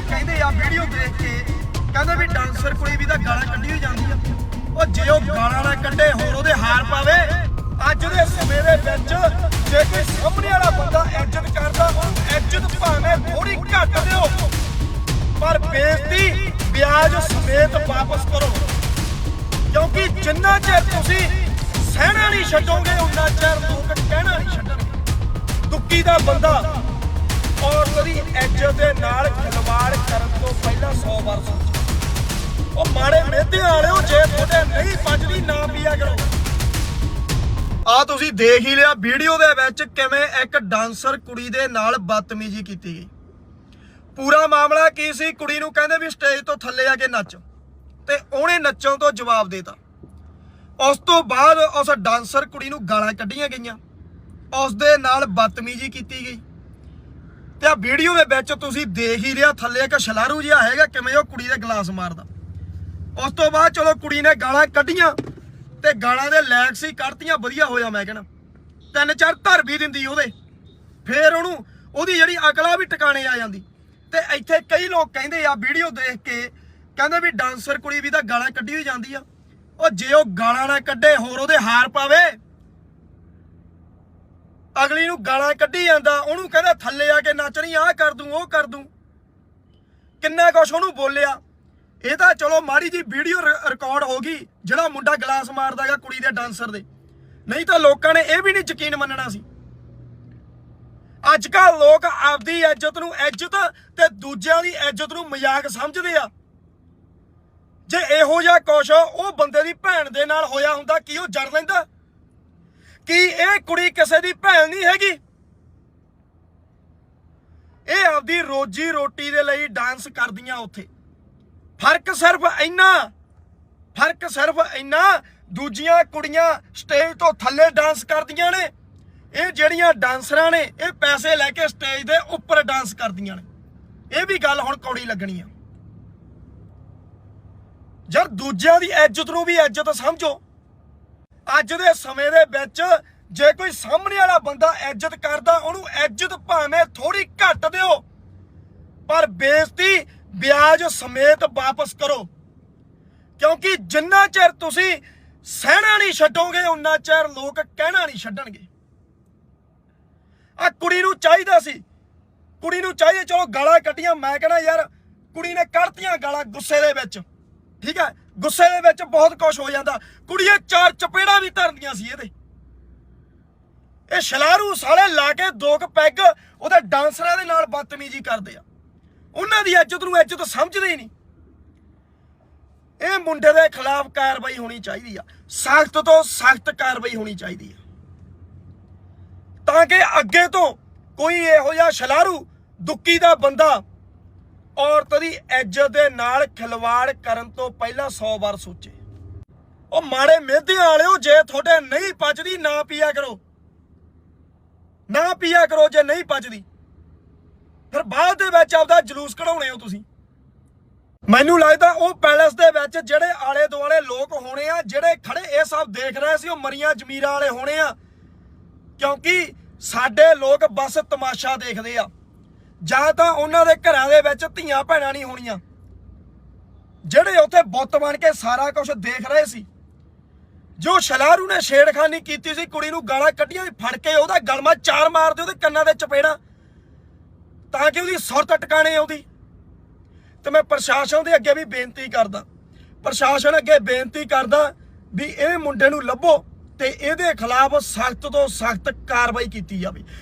ਲੋਕ ਕਹਿੰਦੇ ਆ ਵੀਡੀਓ ਦੇਖ ਕੇ, ਕਹਿੰਦੇ ਵੀ ਡਾਂਸਰ ਕੁੜੀ ਵੀ ਤਾਂ ਗਾਲਾਂ ਕੱਢੀ ਹੋਈ ਜਾਂਦੀ ਆ ਉਹ ਜੇ ਉਹ ਗਾਲਾਂ ਨਾ ਕੱਢੇ, ਹੋਰ ਉਹਦੇ ਹਾਰ ਪਾਵੇ। ਅੱਜ ਦੇ ਸਮੇਂ ਦੇ ਵਿੱਚ ਜੇ ਕੋਈ ਸਾਹਮਣੇ ਵਾਲਾ ਬੰਦਾ ਇੱਜ਼ਤ ਕਰਦਾ, ਉਹਨੂੰ ਇੱਜ਼ਤ ਭਾਵੇਂ ਥੋੜੀ ਘੱਟ ਦਿਓ। ਪਰ ਬੇਇੱਜ਼ਤੀ ਵਿਆਜ ਸਮੇਤ ਵਾਪਸ ਕਰੋ। ਕਿਉਂਕਿ ਜਿੰਨਾ ਚਿਰ ਤੁਸੀਂ ਸਹਿਣਾ ਨਹੀਂ ਛੱਡੋਗੇ, ਉਨਾ ਚਿਰ ਲੋਕ ਕਹਿਣਾ ਨਹੀਂ ਛੱਡਣਗੇ। ਦੁੱਕੀ ਦਾ ਬੰਦਾ ਔਰਤ ਦੀ ਇੱਜ਼ਤ ਦੇ ਨਾਲ ਖਿਲਵਾੜ ਕਰਨ ਤੋਂ ਪਹਿਲਾਂ 100 ਵਾਰ ਸੋਚੋ ਉਹ ਮਾੜੇ ਮਿਹਦੇ ਵਾਲਿਓ ਜੇ ਤੁਹਾਡੇ ਨਹੀਂ ਪਚਦੀ ਨਾ ਪੀਆ ਕਰੋ। ਆ ਤੁਸੀਂ ਦੇਖ ਹੀ ਲਿਆ ਵੀਡੀਓ ਦੇ ਵਿੱਚ ਕਿਵੇਂ ਇੱਕ ਡਾਂਸਰ ਕੁੜੀ ਦੇ ਨਾਲ ਬਦਤਮੀਜ਼ੀ ਕੀਤੀ ਗਈ। ਪੂਰਾ ਮਾਮਲਾ ਕੀ ਸੀ? ਕੁੜੀ ਨੂੰ ਕਹਿੰਦੇ ਵੀ ਸਟੇਜ ਤੋਂ ਥੱਲੇ ਆ ਕੇ ਨੱਚ। ਤੇ ਉਹਨੇ ਨੱਚਣ ਤੋਂ ਜਵਾਬ ਦੇਤਾ। ਉਸ ਤੋਂ ਬਾਅਦ ਉਸ ਡਾਂਸਰ ਕੁੜੀ ਨੂੰ ਗਾਲਾਂ ਕੱਢੀਆਂ ਗਈਆਂ। ਉਸ ਦੇ ਨਾਲ ਬਦਤਮੀਜ਼ੀ ਕੀਤੀ ਗਈ। ਤੇ ਆ ਵੀਡੀਓ ਦੇ ਵਿੱਚ ਤੁਸੀਂ ਦੇਖ ਹੀ ਰਿਹਾ ਥੱਲੇ ਇੱਕ ਸ਼ਲਾਰੂ ਜਿਹਾ ਹੈਗਾ, ਕਿਵੇਂ ਉਹ ਕੁੜੀ ਦੇ ਗਲਾਸ ਮਾਰਦਾ। ਉਸ ਤੋਂ ਬਾਅਦ ਚਲੋ ਕੁੜੀ ਨੇ ਗਾਲਾਂ ਕੱਢੀਆਂ ਤੇ ਗਾਲਾਂ ਦੇ ਲੈਕ ਸੀ, ਕੱਢਤੀਆਂ, ਵਧੀਆ ਹੋਇਆ ਮੈਂ ਕਹਿਣਾ। ਤਿੰਨ ਚਾਰ ਧਰ ਵੀ ਦਿੰਦੀ ਉਹਦੇ। ਫੇਰ ਉਹਨੂੰ ਉਹਦੀ ਜਿਹੜੀ ਅਕਲਾ ਵੀ ਟਿਕਾਣੇ ਆ ਜਾਂਦੀ। ਤੇ ਇੱਥੇ ਕਈ ਲੋਕ ਕਹਿੰਦੇ ਆ ਵੀਡੀਓ ਦੇਖ ਕੇ, ਕਹਿੰਦੇ ਵੀ ਡਾਂਸਰ ਕੁੜੀ ਵੀ ਤਾਂ ਗਾਲਾਂ ਕੱਢੀ ਹੋਈ ਜਾਂਦੀ ਆ। ਉਹ ਜੇ ਉਹ ਗਾਲਾਂ ਨਾ ਕੱਢੇ, ਹੋਰ ਉਹਦੇ ਹਾਰ ਪਾਵੇ। ਅਗਲੀ ਨੂੰ ਗਾਲਾਂ ਕੱਢੀ ਜਾਂਦਾ, ਉਹਨੂੰ ਕਹਿੰਦਾ ਥੱਲੇ ਆ ਕੇ ਨੱਚਣੀ ਆਹ ਕਰ ਦੂੰ, ਉਹ ਕਰ ਦੂੰ। ਕਿੰਨਾ ਕੁਛ ਉਹਨੂੰ ਬੋਲਿਆ। ਇਹ ਤਾਂ ਚਲੋ ਮਾੜੀ ਜੀ ਵੀਡੀਓ ਰਿਕਾਰਡ ਹੋ ਗਈ, ਜਿਹੜਾ ਮੁੰਡਾ ਗਲਾਸ ਮਾਰਦਾਗਾ ਕੁੜੀ ਦੇ ਡਾਂਸਰ ਦੇ। ਨਹੀਂ ਤਾਂ ਲੋਕਾਂ ਨੇ ਇਹ ਵੀ ਨਹੀਂ ਯਕੀਨ ਮੰਨਣਾ ਸੀ। ਅੱਜ ਕੱਲ ਲੋਕ ਆਪਦੀ ਇੱਜ਼ਤ ਨੂੰ ਇੱਜ਼ਤ ਤੇ ਦੂਜਿਆਂ ਦੀ ਇੱਜ਼ਤ ਨੂੰ ਮਜ਼ਾਕ ਸਮਝਦੇ ਆ। ਜੇ ਇਹੋ ਜਿਹਾ ਕੁਛ ਉਹ ਬੰਦੇ ਦੀ ਭੈਣ ਦੇ ਨਾਲ ਹੋਇਆ ਹੁੰਦਾ, ਕੀ ਉਹ ਜੜ ਲੈਂਦਾ? ਕੀ ਇਹ ਕੁੜੀ ਕਿਸੇ ਦੀ ਭੈਣ ਨਹੀਂ ਹੈਗੀ? ਇਹ ਆਪਦੀ ਰੋਜੀ ਰੋਟੀ ਦੇ ਲਈ ਡਾਂਸ ਕਰਦੀਆਂ ਉੱਥੇ। ਫ਼ਰਕ ਸਿਰਫ ਇੰਨਾ, ਫ਼ਰਕ ਸਿਰਫ ਇੰਨਾ, ਦੂਜੀਆਂ ਕੁੜੀਆਂ ਸਟੇਜ ਤੋਂ ਥੱਲੇ ਡਾਂਸ ਕਰਦੀਆਂ ਨੇ। ਇਹ ਜਿਹੜੀਆਂ ਡਾਂਸਰਾਂ ਨੇ, ਇਹ ਪੈਸੇ ਲੈ ਕੇ ਸਟੇਜ ਦੇ ਉੱਪਰ ਡਾਂਸ ਕਰਦੀਆਂ ਨੇ। ਇਹ ਵੀ ਗੱਲ ਹੁਣ ਕੌੜੀ ਲੱਗਣੀ ਆ। ਜਦ ਦੂਜਿਆਂ ਦੀ ਇੱਜ਼ਤ ਨੂੰ ਵੀ ਇੱਜ਼ਤ ਸਮਝੋ। ਅੱਜ ਦੇ ਸਮੇਂ ਦੇ ਵਿੱਚ ਜੇ ਕੋਈ ਸਾਹਮਣੇ ਵਾਲਾ ਬੰਦਾ ਇੱਜ਼ਤ ਕਰਦਾ, ਉਹਨੂੰ ਇੱਜ਼ਤ ਭਾਵੇਂ ਥੋੜੀ ਘੱਟ ਦਿਓ, ਪਰ ਬੇਇੱਜ਼ਤੀ ਵਿਆਜ ਸਮੇਤ ਵਾਪਸ ਕਰੋ। ਕਿਉਂਕਿ ਜਿੰਨਾ ਚਿਰ ਤੁਸੀਂ ਸਹਿਣਾ ਨਹੀਂ ਛੱਡੋਗੇ, ਉਨਾ ਚਿਰ ਲੋਕ ਕਹਿਣਾ ਨਹੀਂ ਛੱਡਣਗੇ। ਆ ਕੁੜੀ ਨੂੰ ਚਾਹੀਦਾ ਸੀ। ਕੁੜੀ ਨੂੰ ਚਾਹੀਏ, ਚਲੋ ਗਾਲਾਂ ਕੱਢੀਆਂ, ਮੈਂ ਕਹਿੰਦਾ ਯਾਰ ਕੁੜੀ ਨੇ ਕੱਢਤੀਆਂ ਗਾਲਾਂ ਗੁੱਸੇ ਦੇ ਵਿੱਚ। ਠੀਕ ਹੈ? ਗੁੱਸੇ ਦੇ ਵਿੱਚ ਬਹੁਤ ਕੁਝ ਹੋ ਜਾਂਦਾ। ਕੁੜੀਏ, ਚਾਰ ਚਪੇੜਾਂ ਵੀ ਧਰਦੀਆਂ ਸੀ ਇਹਦੇ। ਇਹ ਸ਼ਲਾਰੂ ਸਾਲੇ ਲਾ ਕੇ ਦੋ ਕੁ ਪੈਗ ਉਹਦੇ ਡਾਂਸਰਾਂ ਦੇ ਨਾਲ ਬਦਤਮੀਜ਼ੀ ਕਰਦੇ ਆ। ਉਹਨਾਂ ਦੀ ਇੱਜ਼ਤ ਨੂੰ ਇੱਜ਼ਤ ਸਮਝਦੇ ਹੀ ਨਹੀਂ। ਇਹ ਮੁੰਡੇ ਦੇ ਖਿਲਾਫ ਕਾਰਵਾਈ ਹੋਣੀ ਚਾਹੀਦੀ ਆ। ਸਖਤ ਤੋਂ ਸਖਤ ਕਾਰਵਾਈ ਹੋਣੀ ਚਾਹੀਦੀ ਆ। ਤਾਂ ਕਿ ਅੱਗੇ ਤੋਂ ਕੋਈ ਇਹੋ ਜਿਹਾ ਸ਼ਲਾਰੂ ਦੁੱਕੀ ਦਾ ਬੰਦਾ ਔਰਤ ਦੀ ਇੱਜ਼ਤ ਦੇ ਨਾਲ ਖਿਲਵਾੜ ਕਰਨ ਤੋਂ ਪਹਿਲਾਂ 100 ਵਾਰ ਸੋਚੇ। ਉਹ ਮਾੜੇ ਮਿਹਦਿਆਂ ਵਾਲਿਓ, ਜੇ ਤੁਹਾਡੇ ਨਹੀਂ ਪਚਦੀ, ਨਾ ਪੀਆ ਕਰੋ। ਨਾ ਪੀਆ ਕਰੋ ਜੇ ਨਹੀਂ ਪਚਦੀ। ਫਿਰ ਬਾਅਦ ਦੇ ਵਿੱਚ ਆਪਦਾ ਜਲੂਸ ਕਢਾਉਣੇ ਹੋ ਤੁਸੀਂ। ਮੈਨੂੰ ਲੱਗਦਾ ਉਹ ਪੈਲਸ ਦੇ ਵਿੱਚ ਜਿਹੜੇ ਆਲੇ ਦੁਆਲੇ ਲੋਕ ਹੋਣੇ ਆ, ਜਿਹੜੇ ਖੜੇ ਇਹ ਸਭ ਦੇਖ ਰਹੇ ਸੀ, ਉਹ ਮਰੀਆਂ ਜ਼ਮੀਰਾਂ ਵਾਲੇ ਹੋਣੇ ਆ। ਕਿਉਂਕਿ ਸਾਡੇ ਲੋਕ ਬਸ ਤਮਾਸ਼ਾ ਦੇਖਦੇ ਆ। ਜਾਂ ਤਾਂ ਉਹਨਾਂ ਦੇ ਘਰਾਂ ਦੇ ਵਿੱਚ ਧੀਆਂ ਭੈਣਾਂ ਨਹੀਂ ਹੋਣੀਆਂ। ਜਿਹੜੇ ਉੱਥੇ ਬੁੱਤ ਬਣ ਕੇ ਸਾਰਾ ਕੁਝ ਦੇਖ ਰਹੇ ਸੀ। ਜੋ ਸ਼ਲਾਰੂ ਨੇ ਛੇੜਖਾਨੀ ਕੀਤੀ ਸੀ, ਕੁੜੀ ਨੂੰ ਗਾਲਾਂ ਕੱਢੀਆਂ ਸੀ, ਫੜ ਕੇ ਉਹਦਾ ਗਲਮਾ ਚਾਰ ਮਾਰਦੇ ਉਹਦੇ ਕੰਨਾਂ ਦੇ ਚਪੇੜਾਂ। ਤਾਂ ਕਿ ਉਹਦੀ ਸੁਰਤ ਟਿਕਾਣੇ ਆਉਂਦੀ। ਤੇ ਮੈਂ ਪ੍ਰਸ਼ਾਸਨ ਦੇ ਅੱਗੇ ਵੀ ਬੇਨਤੀ ਕਰਦਾ। ਪ੍ਰਸ਼ਾਸਨ ਅੱਗੇ ਬੇਨਤੀ ਕਰਦਾ ਵੀ ਇਹ ਮੁੰਡੇ ਨੂੰ ਲੱਭੋ ਤੇ ਇਹਦੇ ਖਿਲਾਫ ਸਖਤ ਤੋਂ ਸਖਤ ਕਾਰਵਾਈ ਕੀਤੀ ਜਾਵੇ।